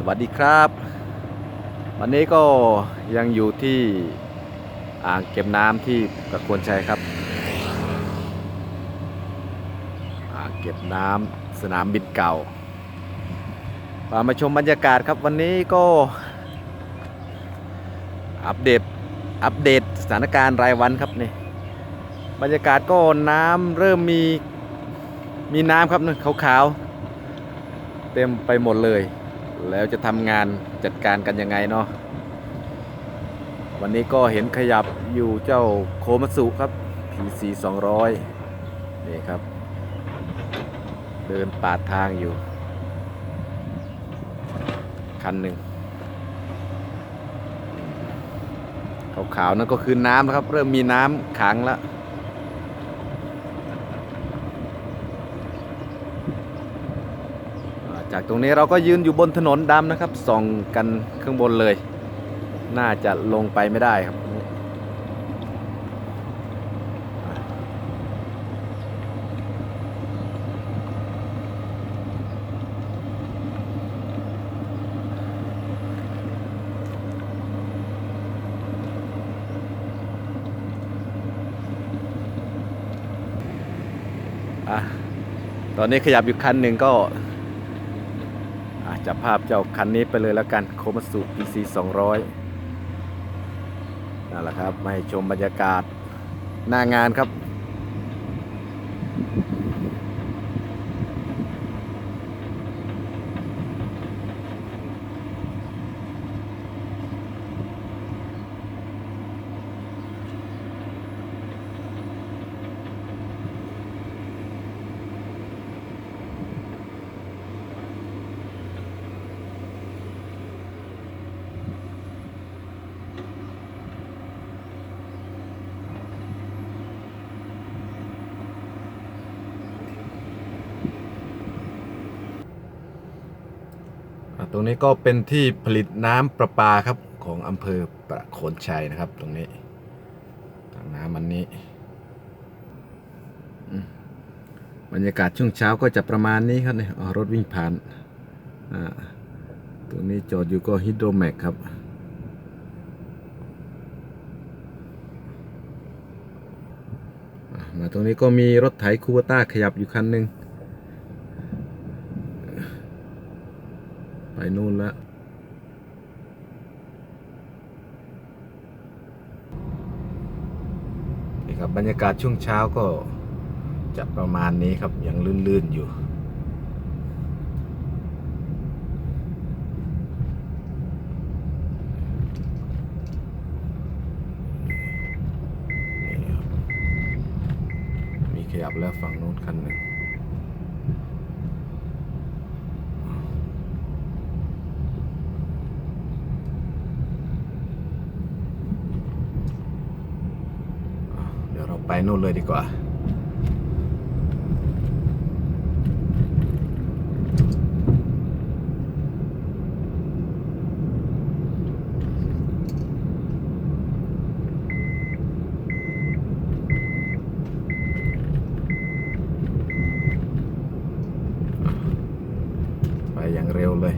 สวัสดีครับ วันนี้ก็ยังอยู่ที่อ่างเก็บน้ำที่ประโคนชัยครับ อ่างเก็บน้ำสนามบินเก่าพามาชมบรรยากาศครับวันนี้ก็ อัปเดตอัปเดตสถานการณ์รายวันครับนี่บรรยากาศก็น้ำเริ่มมีมีน้ำครับนะขาวๆเต็มไปหมดเลย แล้วจะทำงานจัดการกันยังไงเนาะวันนี้ก็เห็นขยับอยู่เจ้าโคมัสุครับ PC 200 นี่ครับ เดินปาดทางอยู่ คันหนึ่งขาวๆนั่นก็คือน้ำนะครับ เริ่มมีน้ำขังแล้ว อ่า จากตรงนี้เราก็ยืนอยู่บนถนนดำนะครับ ส่องกันข้างบนเลย น่าจะลงไปไม่ได้ครับ อะตอนนี้ขยับอยู่คันหนึ่งก็ จับภาพเจ้าคันนี้ไปเลยแล้วกันโคมัสุ PC 200นั่นแหละครับมาให้ชมบรรยากาศหน้างานครับ อะ ตรงนี้ก็เป็นที่ผลิตน้ำประปาครับของอำเภอประโคนชัยนะครับ ตรงนี้ทางน้ำมันนี้บรรยากาศช่วงเช้าก็จะประมาณนี้ครับเนี่ยรถวิ่งผ่านตรงนี้จอดอยู่ก็ฮิดโรแมกครับมาตรงนี้ก็มีรถไถคูเบต้าขยับอยู่คันหนึ่ง ไปนู่นแล้วนี่ครับบรรยากาศช่วงเช้าก็จะประมาณนี้ครับ ยังลื่น ๆ อยู่มีขยับแล้วฝั่งโน้นคันหนึ่ง เดี๋ยวเรา ไปนู่นเลยดีกว่า ไปอย่างเร็วเลย